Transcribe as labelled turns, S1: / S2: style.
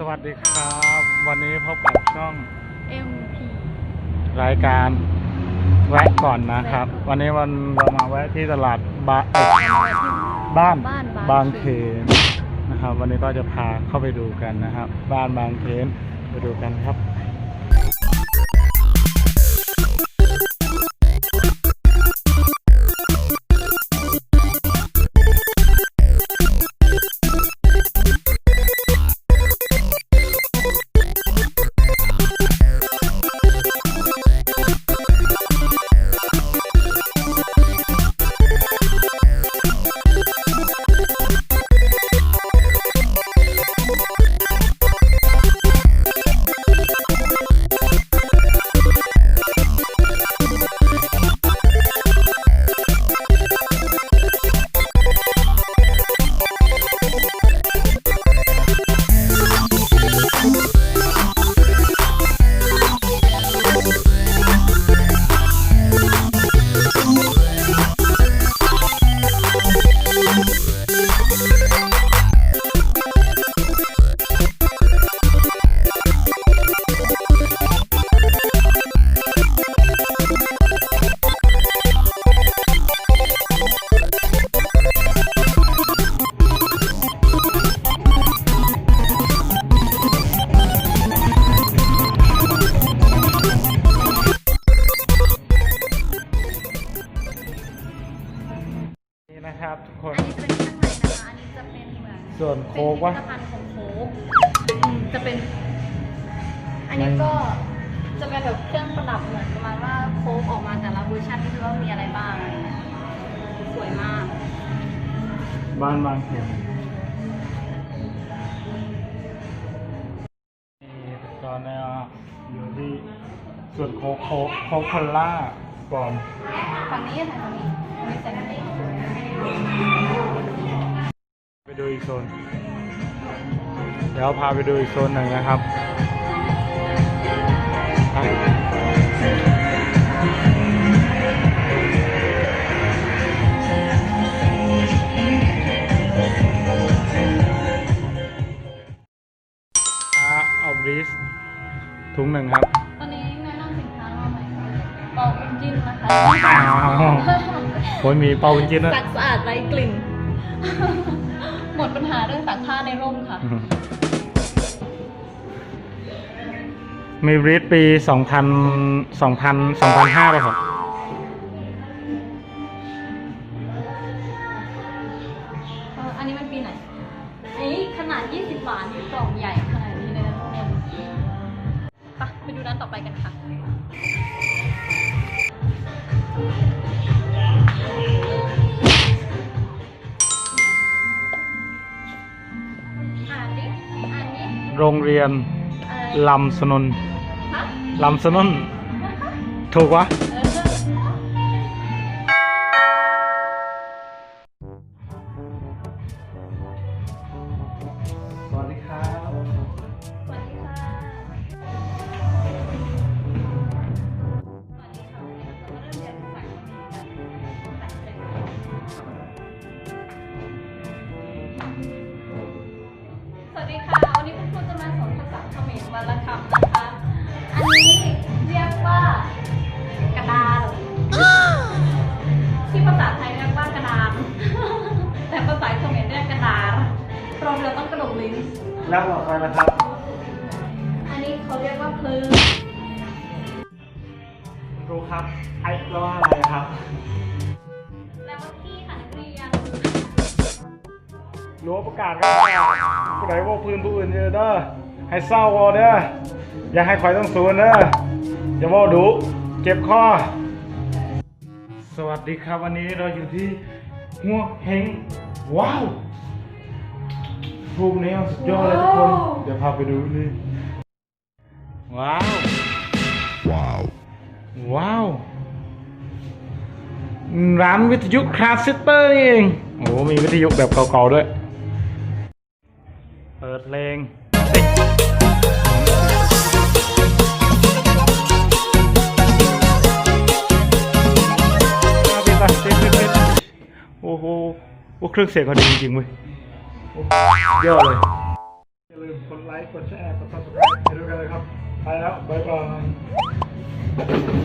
S1: สวัสดีครับ วันนี้พบกับช่อง
S2: MP
S1: รายการแวะก่อนนะครับ วันนี้วันเรามาแวะที่ตลาดบาเอ้ยบ้าน
S2: บ้าน
S1: บา
S2: บางง
S1: เข
S2: เข
S1: นนะครับ วันนี้ก็จะพาเข้าไปดูกันนะครับ บ้านบางเขนไปดูกันครับ ส่วนโค้กวะ
S2: เป็นผลิตภัณฑ์ของโค้กอืมจะเป็น อันนี้ก็จะเป็นแบบเครื่องประดับเหมือนประมาณว่าโค้กออกมาแต่ละเวอร์ชันที่ว่ามีอะไรบ้างอะไรเงี้ยสวยมาก
S1: บ้านบางเขนนี่ตอนนี้อยู่ที่ส่วนโคกโคกโคกคอลล่าก่อน
S2: ฝั่งนี้ค่ะฝั่งนี้มีแต่ไม่ได้
S1: ไป ดูอีกโซน เดี๋ยวพาไปดูอีกโซนหนึ่งนะครับไปอะเอาบริสถุงหนึ่งครับ
S2: ตอนนี้แนะนำสินค้าเราใหม่ค่ะเป่าอินจินนะคะ
S1: อ้าวโอ้ยมีเป่าจริงๆด้วย
S2: ซักสะอาดไร้กลิ่นหม ดปัญหาเรื่องตากผ้าในร่มค่ะ
S1: มีบริสปีสองพันสองพันสองพันห้าป่ะครับ
S2: เอออันนี้มันปีไหน อันนี้ขนาด 20บาทนี่กล่องใหญ่ขนาดนี้เลยนะทุกคนไปไปดูร้านต่อไปกันค่ะ
S1: โรงเรียน
S2: อะไร
S1: ลำสนน
S2: ฮะ
S1: ลำสนนถูกวะ
S2: กระดกลิ้น
S1: แล้วต่อไปนะครับ
S2: อันนี้เขาเรียกว่าพลือ
S1: ครูครับ ไอ้แปลว่าอะไรครับ
S2: แปลว่าพี่ค่ะนักเรียน
S1: รั้วประกาศครับผู้ใดว่าพื้นผู้อื่นเจอเด้อให้เศร้าวอเด้ออย่าให้คอยต้องสูนเด้ออย่าว่าดุเจ็บคอสวัสดีครับวันนี้เราอยู่ที่หัวเฮงว้าว รูปนี้สุดยอดเลยทุกคน เดี๋ยวพาไปดูนี่ว้าว
S3: Wow.
S1: ว้าว ร้านวิทยุคลาสซิสเตอร์นี่เองโอ้มีวิทยุแบบเก่าๆด้วย เปิดเพลงปิดไปปิดปิดปิดโอ้โหโอ้เครื่องเสียงเขาดีจริงๆเว้ยโอ้ ยอดเลย อย่าลืมกดไลค์ กดแชร์ กดซับสไครต์ให้ด้วยกันเลยครับ ไปแล้ว บ๊ายบาย